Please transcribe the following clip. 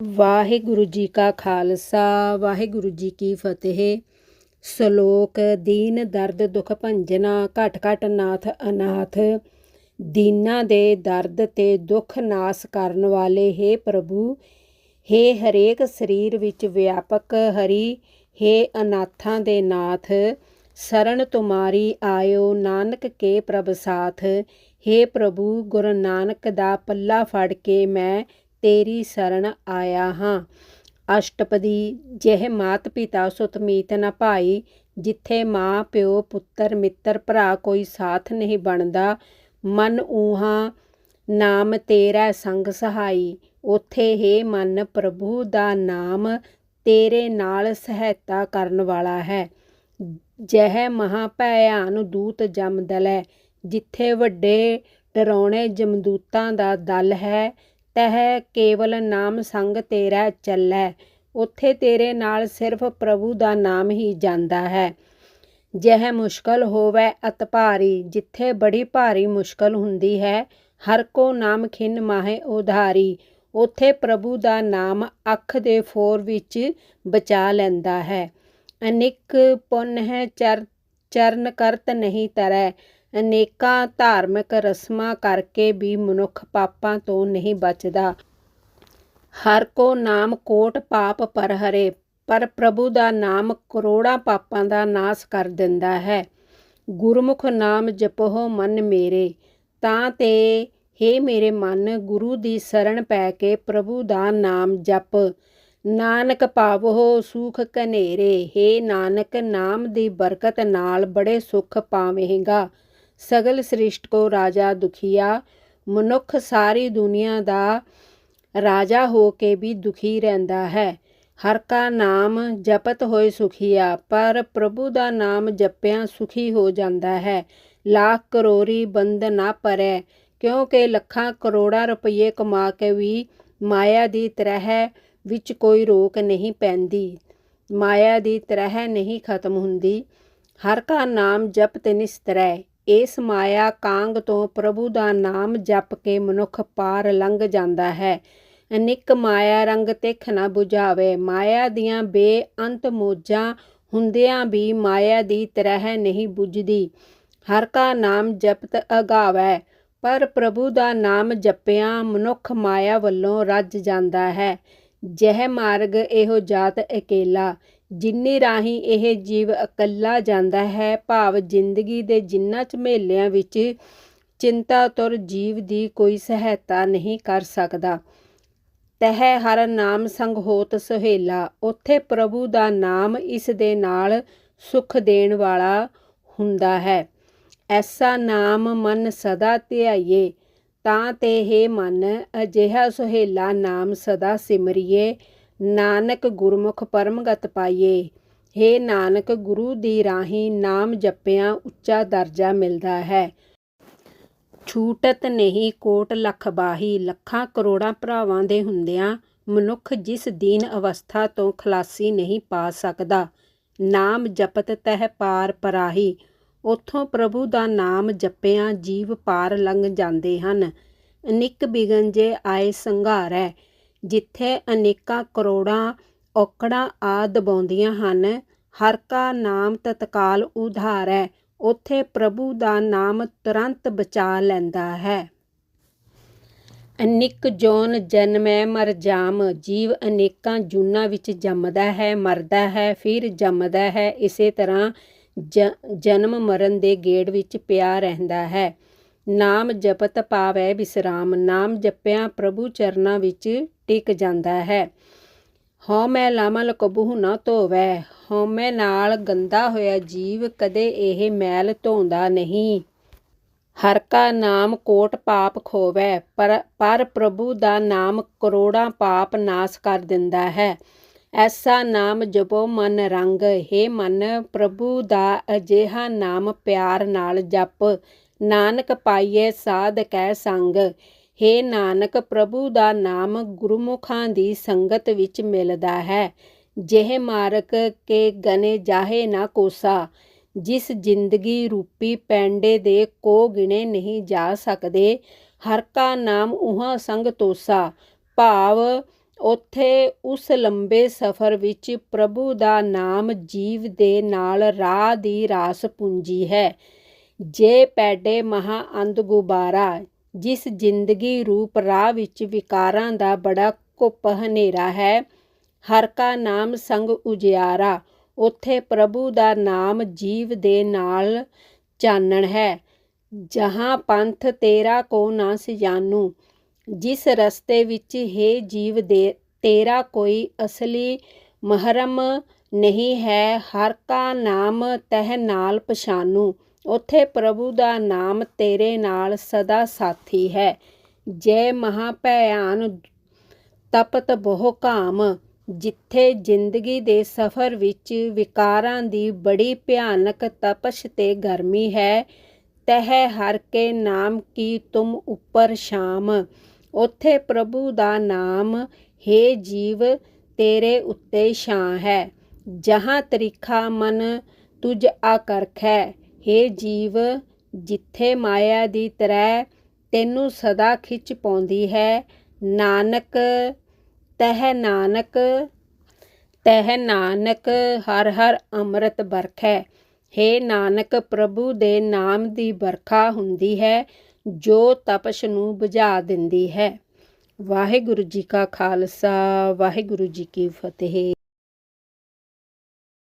ਵਾਹਿਗੁਰੂ ਜੀ ਕਾ ਖਾਲਸਾ ਵਾਹਿਗੁਰੂ ਜੀ ਕੀ ਫਤਿਹ ਸ਼ਲੋਕ ਦੀਨ ਦਰਦ ਦੁਖ ਭੰਜਨਾ ਘਟ ਘਟ ਨਾਥ ਅਨਾਥ ਦੀਨਾਂ ਦੇ ਦਰਦ ਤੇ ਦੁੱਖ ਨਾਸ ਕਰਨ ਵਾਲੇ हे ਪ੍ਰਭੂ हे ਹਰੇਕ ਸਰੀਰ ਵਿੱਚ ਵਿਆਪਕ ਹਰੀ हे ਅਨਾਥਾਂ ਦੇ ਨਾਥ ਸਰਣ ਤੁਮਾਰੀ ਆਇਓ ਨਾਨਕ ਕੇ ਪ੍ਰਭ ਸਾਥ हे ਪ੍ਰਭੂ ਗੁਰੂ ਨਾਨਕ ਦਾ ਪੱਲਾ ਫੜ ਕੇ ਮੈਂ ਤੇਰੀ ਸਰਣ ਆਇਆ ਹਾਂ। ਅਸ਼ਟਪਦੀ, ਜਿਹ ਮਾਤ ਪਿਤਾ ਸੁਤ ਮੀਤ ਨ ਭਾਈ, ਜਿੱਥੇ ਮਾਂ, ਪਿਓ, ਪੁੱਤਰ, ਮਿੱਤਰ, ਭਰਾ ਕੋਈ ਸਾਥ ਨਹੀਂ ਬਣਦਾ, ਮਨ ਊਹਾ, ਨਾਮ ਤੇਰਾ ਸੰਗ ਸਹਾਈ। ਉਥੇ ਹੈ ਮਨ, ਪ੍ਰਭੂ ਦਾ ਨਾਮ ਤੇਰੇ ਨਾਲ ਸਹਾਇਤਾ ਕਰਨ ਵਾਲਾ ਹੈ। ਜਹ ਮਹਾ ਭਿਆਨ ਦੂਤ ਜਮਦਲੈ ਜਿੱਥੇ ਵੱਡੇ ਡਰਾਉਣੇ ਜਮਦੂਤਾਂ ਦਾ ਦਲ ਹੈ ਤਹਿ ਕੇਵਲ ਨਾਮ ਸੰਗ ਤੇਰਾ ਚੱਲੈ, ਉੱਥੇ ਤੇਰੇ ਨਾਲ ਸਿਰਫ ਪ੍ਰਭੂ ਦਾ ਨਾਮ ਹੀ ਜਾਂਦਾ ਹੈ। ਜਹ ਮੁਸ਼ਕਲ ਹੋਵੇ ਅਤ ਭਾਰੀ, ਜਿੱਥੇ ਬੜੀ ਭਾਰੀ ਮੁਸ਼ਕਲ ਹੁੰਦੀ ਹੈ, ਹਰ ਕੋ ਨਾਮ ਖਿੰਨ ਮਾਹੇ ਉਧਾਰੀ, ਉਥੇ ਪ੍ਰਭੂ ਦਾ ਨਾਮ ਅੱਖ ਦੇ ਫੋਰ ਵਿੱਚ ਬਚਾ ਲੈਂਦਾ ਹੈ। ਅਨਿਕ ਪੁੰਨ ਹੈ ਚਰ, ਚਰਨ ਕਰਤ ਨਹੀਂ ਤਰੈ ਅਨੇਕਾਂ ਧਾਰਮਿਕ ਰਸਮਾਂ ਕਰਕੇ ਵੀ ਮਨੁੱਖ ਪਾਪਾਂ ਤੋਂ ਨਹੀਂ ਬਚਦਾ। ਹਰ ਕੋ ਨਾਮ ਕੋਟ ਪਾਪ ਪਰ ਹਰੇ, ਪਰ ਪ੍ਰਭੂ ਦਾ ਨਾਮ ਕਰੋੜਾਂ ਪਾਪਾਂ ਦਾ ਨਾਸ ਕਰ ਦਿੰਦਾ ਹੈ। ਗੁਰਮੁਖ ਨਾਮ ਜਪੋ ਮਨ ਮੇਰੇ, ਤਾਂ ਤੇ हे ਮੇਰੇ ਮਨ, ਗੁਰੂ ਦੀ ਸਰਨ ਪੈ ਕੇ ਪ੍ਰਭੂ ਦਾ ਨਾਮ ਜਪ। ਨਾਨਕ ਪਾਵੋ ਸੁਖ ਕਨੇਰੇ ਹੇ ਨਾਨਕ, ਨਾਮ ਦੀ ਬਰਕਤ ਨਾਲ ਬੜੇ ਸੁਖ ਪਾਵੇਂਗਾ। ਸਗਲ ਸ੍ਰਿਸ਼ਟ ਕੋ ਰਾਜਾ ਦੁਖੀਆ, ਮਨੁੱਖ ਸਾਰੀ ਦੁਨੀਆ ਦਾ ਰਾਜਾ ਹੋ ਕੇ ਵੀ ਦੁਖੀ ਰਹਿੰਦਾ ਹੈ। ਹਰ ਕਾ ਨਾਮ ਜਪਤ ਹੋਏ ਸੁਖੀਆ, ਪਰ ਪ੍ਰਭੂ ਦਾ ਨਾਮ ਜਪਿਆਂ ਸੁਖੀ ਹੋ ਜਾਂਦਾ ਹੈ। ਲੱਖ ਕਰੋੜੀ ਬੰਦ ਨਾ ਪਰੈ, ਕਿਉਂਕਿ ਲੱਖਾਂ ਕਰੋੜਾਂ ਰੁਪਏ ਕਮਾ ਕੇ ਵੀ ਮਾਇਆ ਦੀ ਤਰ੍ਹਾਂ ਵਿੱਚ ਕੋਈ ਰੋਕ ਨਹੀਂ ਪੈਂਦੀ। ਮਾਇਆ ਦੀ ਤਰ੍ਹਾਂ ਨਹੀਂ ਖਤਮ ਹੁੰਦੀ। ਹਰ ਕਾ ਨਾਮ ਜਪਤ ਨਿਸਤਰੈ। ਇਸ ਮਾਇਆ ਕਾਂਗ ਤੋਂ ਪ੍ਰਭੂ ਦਾ ਨਾਮ ਜਪ ਕੇ ਮਨੁੱਖ ਪਾਰ ਲੰਘ ਜਾਂਦਾ ਹੈ। ਅਨਿਕ ਮਾਇਆ ਰੰਗ ਤਿੱਖ ਨਾ 부ਝਾਵੇ ਮਾਇਆ ਦੀਆਂ ਬੇਅੰਤ ਮੋਜਾਂ ਹੁੰਦਿਆਂ ਵੀ ਮਾਇਆ ਦੀ ਤਰ੍ਹਾਂ ਨਹੀਂ 부ਝਦੀ ਹਰ ਕਾ ਨਾਮ ਜਪਤ ਅਗਾਵੈ, ਪਰ ਪ੍ਰਭੂ ਦਾ ਨਾਮ ਜਪਿਆ ਮਨੁੱਖ ਮਾਇਆ ਵੱਲੋਂ ਰੱਜ ਜਾਂਦਾ ਹੈ। ਜਹ ਮਾਰਗ ਇਹੋ ਜਾਤ ਇਕੇਲਾ ਜਿੰਨੀ ਰਾਹੀਂ ਇਹ ਜੀਵ ਇਕੱਲਾ ਜਾਂਦਾ ਹੈ, ਭਾਵ ਜ਼ਿੰਦਗੀ ਦੇ ਜਿੰਨਾ ਝਮੇਲਿਆਂ ਵਿੱਚ ਚਿੰਤਾ ਤੁਰ ਜੀਵ ਦੀ ਕੋਈ ਸਹਾਇਤਾ ਨਹੀਂ ਕਰ ਸਕਦਾ। ਤਹਿ ਹਰ ਨਾਮ ਸੰਗ ਹੋਤ ਸੁਹੇਲਾ। ਉੱਥੇ ਪ੍ਰਭੂ ਦਾ ਨਾਮ ਇਸ ਦੇ ਨਾਲ ਸੁਖ ਦੇਣ ਵਾਲਾ ਹੁੰਦਾ ਹੈ। ਐਸਾ ਨਾਮ ਮਨ ਸਦਾ ਧਿਆਈਏ, ਤਾਂ ਤੇ ਹੈ ਮਨ, ਅਜਿਹਾ ਸੁਹੇਲਾ ਨਾਮ ਸਦਾ ਸਿਮਰਿਏ। ਨਾਨਕ ਗੁਰਮੁਖ ਪਰਮਗਤ ਪਾਈਏ। हे ਨਾਨਕ, ਗੁਰੂ ਦੀ ਰਾਹੀਂ ਨਾਮ ਜਪਿਆਂ ਉੱਚਾ ਦਰਜਾ ਮਿਲਦਾ ਹੈ। ਛੂਟਤ ਨਹੀਂ ਕੋਟ ਲਖ ਬਾਹੀ। ਲੱਖਾਂ ਕਰੋੜਾਂ ਭਰਾਵਾਂ ਦੇ ਹੁੰਦਿਆਂ ਮਨੁੱਖ ਜਿਸ ਦੀਨ ਅਵਸਥਾ ਤੋਂ ਖਲਾਸੀ ਨਹੀਂ ਪਾ ਸਕਦਾ, ਨਾਮ ਜਪਤ ਤਹਿ ਪਾਰ ਪਰਾਹੀ। ਉਥੋਂ ਪ੍ਰਭੂ ਦਾ ਨਾਮ ਜਪਿਆਂ ਜੀਵ ਪਾਰ ਲੰਘ ਜਾਂਦੇ ਹਨ। ਅਨਿਕ ਬਿਗਨ ਜੇ ਆਏ ਸੰਘਾਰੈ। ਜਿੱਥੇ ਅਨੇਕਾਂ ਕਰੋੜਾਂ, ਔਕੜਾਂ ਆ ਦਬਾਉਂਦੀਆਂ ਹਨ, ਹਰ ਕਾ ਨਾਮ ਤਤਕਾਲ ਉਧਾਰੈ ਉੱਥੇ ਪ੍ਰਭੂ ਦਾ ਨਾਮ ਤੁਰੰਤ ਬਚਾ ਲੈਂਦਾ ਹੈ। ਅਨਿਕ ਜੋਨ ਜਨਮੈ ਮਰ ਜਾਮ, ਜੀਵ ਅਨੇਕਾਂ ਜੂਨਾਂ ਵਿੱਚ ਜੰਮਦਾ ਹੈ, ਮਰਦਾ ਹੈ, ਫਿਰ ਜੰਮਦਾ ਹੈ, ਇਸੇ ਤਰ੍ਹਾਂ ਜਨਮ ਮਰਨ ਦੇ ਗੇੜ ਵਿੱਚ ਪਿਆ ਰਹਿੰਦਾ ਹੈ। ਨਾਮ ਜਪਤ ਪਾਵੈ ਵਿਸਰਾਮ ਨਾਮ ਜਪਿਆ ਪ੍ਰਭੂ ਚਰਨਾਂ ਵਿੱਚ ਟਿਕ ਜਾਂਦਾ ਹੈ। ਹਉਮੈ ਲਾਮਲ ਕਬੂ ਨਾ ਧੋਵੈ ਹਉਮੈ ਨਾਲ ਗੰਦਾ ਹੋਇਆ ਜੀਵ ਕਦੇ ਇਹ ਮੈਲ ਧੋਂਦਾ ਨਹੀਂ। ਹਰ ਕਾ ਨਾਮ ਕੋਟ ਪਾਪ ਖੋਵੈ, ਪਰ ਪਰ ਪ੍ਰਭੂ ਦਾ ਨਾਮ ਕਰੋੜਾਂ ਪਾਪ ਨਾਸ ਕਰ ਦਿੰਦਾ ਹੈ। ਐਸਾ ਨਾਮ ਜਪੋ ਮਨ ਰੰਗ, ਹੈ ਮਨ, ਪ੍ਰਭੂ ਦਾ ਅਜਿਹਾ ਨਾਮ ਪਿਆਰ ਨਾਲ ਜਪ। ਨਾਨਕ ਪਾਈਏ ਸਾਧ ਕੈ ਸੰਗ ਹੇ ਨਾਨਕ, ਪ੍ਰਭੂ ਦਾ ਨਾਮ ਗੁਰਮੁਖਾਂ ਦੀ ਸੰਗਤ ਵਿੱਚ ਮਿਲਦਾ ਹੈ। ਜਿਹ ਮਾਰਕ ਕੇ ਗਨੇ ਜਾਹੇ ਨਾ ਕੋਸਾ, ਜਿਸ ਜ਼ਿੰਦਗੀ ਰੂਪੀ ਪੈਂਡੇ ਦੇ ਕੋ ਗਿਣੇ ਨਹੀਂ ਜਾ ਸਕਦੇ, ਹਰ ਕਾ ਨਾਮ ਉਹਾਂ ਸੰਗ ਤੋਸਾ। ਭਾਵ ਉੱਥੇ ਉਸ ਲੰਬੇ ਸਫ਼ਰ ਵਿੱਚ ਪ੍ਰਭੂ ਦਾ ਨਾਮ ਜੀਵ ਦੇ ਨਾਲ ਰਾਹ ਦੀ ਰਾਸ ਪੂੰਜੀ ਹੈ। ਜੇ ਪੈਡੇ ਮਹਾ ਅੰਧ ਗੁਬਾਰਾ ਜਿਸ ਜ਼ਿੰਦਗੀ ਰੂਪ ਰਾਹ ਵਿੱਚ ਵਿਕਾਰਾਂ ਦਾ ਬੜਾ ਘੁੱਪ ਹਨੇਰਾ ਹੈ, ਹਰ ਕਾ ਨਾਮ ਸੰਗ ਉਜਿਆਰਾ, ਉੱਥੇ ਪ੍ਰਭੂ ਦਾ ਨਾਮ ਜੀਵ ਦੇ ਨਾਲ ਚਾਨਣ ਹੈ। ਜਹਾਂ ਪੰਥ ਤੇਰਾ ਕੋ ਨਾ ਸਜਾਨੂ ਜਿਸ ਰਸਤੇ ਵਿੱਚ ਹੈ ਜੀਵ ਦੇ, ਤੇਰਾ ਕੋਈ ਅਸਲੀ ਮਹਰਮ ਨਹੀਂ ਹੈ, ਹਰ ਕਾ ਨਾਮ ਤਹਿ ਨਾਲ ਪਛਾਨੂ। ਉੱਥੇ ਪ੍ਰਭੂ ਦਾ ਨਾਮ ਤੇਰੇ ਨਾਲ ਸਦਾ ਸਾਥੀ ਹੈ। ਜੈ ਮਹਾ ਭਿਆਨ ਤਪਤ ਬਹੁ ਕਾਮ ਜਿੱਥੇ ਜ਼ਿੰਦਗੀ ਦੇ ਸਫ਼ਰ ਵਿੱਚ ਵਿਕਾਰਾਂ ਦੀ ਬੜੀ ਭਿਆਨਕ ਤਪਸ਼ ਤੇ ਗਰਮੀ ਹੈ, ਤਹਿ ਹਰ ਕੇ ਨਾਮ ਕੀ ਤੁਮ ਉੱਪਰ ਸ਼ਾਮ। ਉੱਥੇ ਪ੍ਰਭੂ ਦਾ ਨਾਮ, ਹੈ ਜੀਵ, ਤੇਰੇ ਉੱਤੇ ਛਾਂ ਹੈ। ਜਹਾਂ ਤਰੀਖਾ ਮਨ ਤੁਝ ਆਕਰਖ ਹੈ। ਹੇ ਜੀਵ, ਜਿੱਥੇ ਮਾਇਆ ਦੀ ਤਰੈ ਤੈਨੂੰ ਸਦਾ ਖਿੱਚ ਪਾਉਂਦੀ ਹੈ, ਨਾਨਕ, ਤਹਿ ਨਾਨਕ ਤਹਿ ਨਾਨਕ, ਹਰ ਹਰ ਅੰਮ੍ਰਿਤ ਬਰਖੈ ਹੇ ਨਾਨਕ, ਪ੍ਰਭੂ ਦੇ ਨਾਮ ਦੀ ਬਰਖਾ ਹੁੰਦੀ ਹੈ, ਜੋ ਤਪਸ਼ ਨੂੰ ਬੁਝਾ ਦਿੰਦੀ ਹੈ। ਵਾਹਿਗੁਰੂ ਜੀ ਕਾ ਖਾਲਸਾ, ਵਾਹਿਗੁਰੂ ਜੀ ਕੀ ਫਤਿਹ।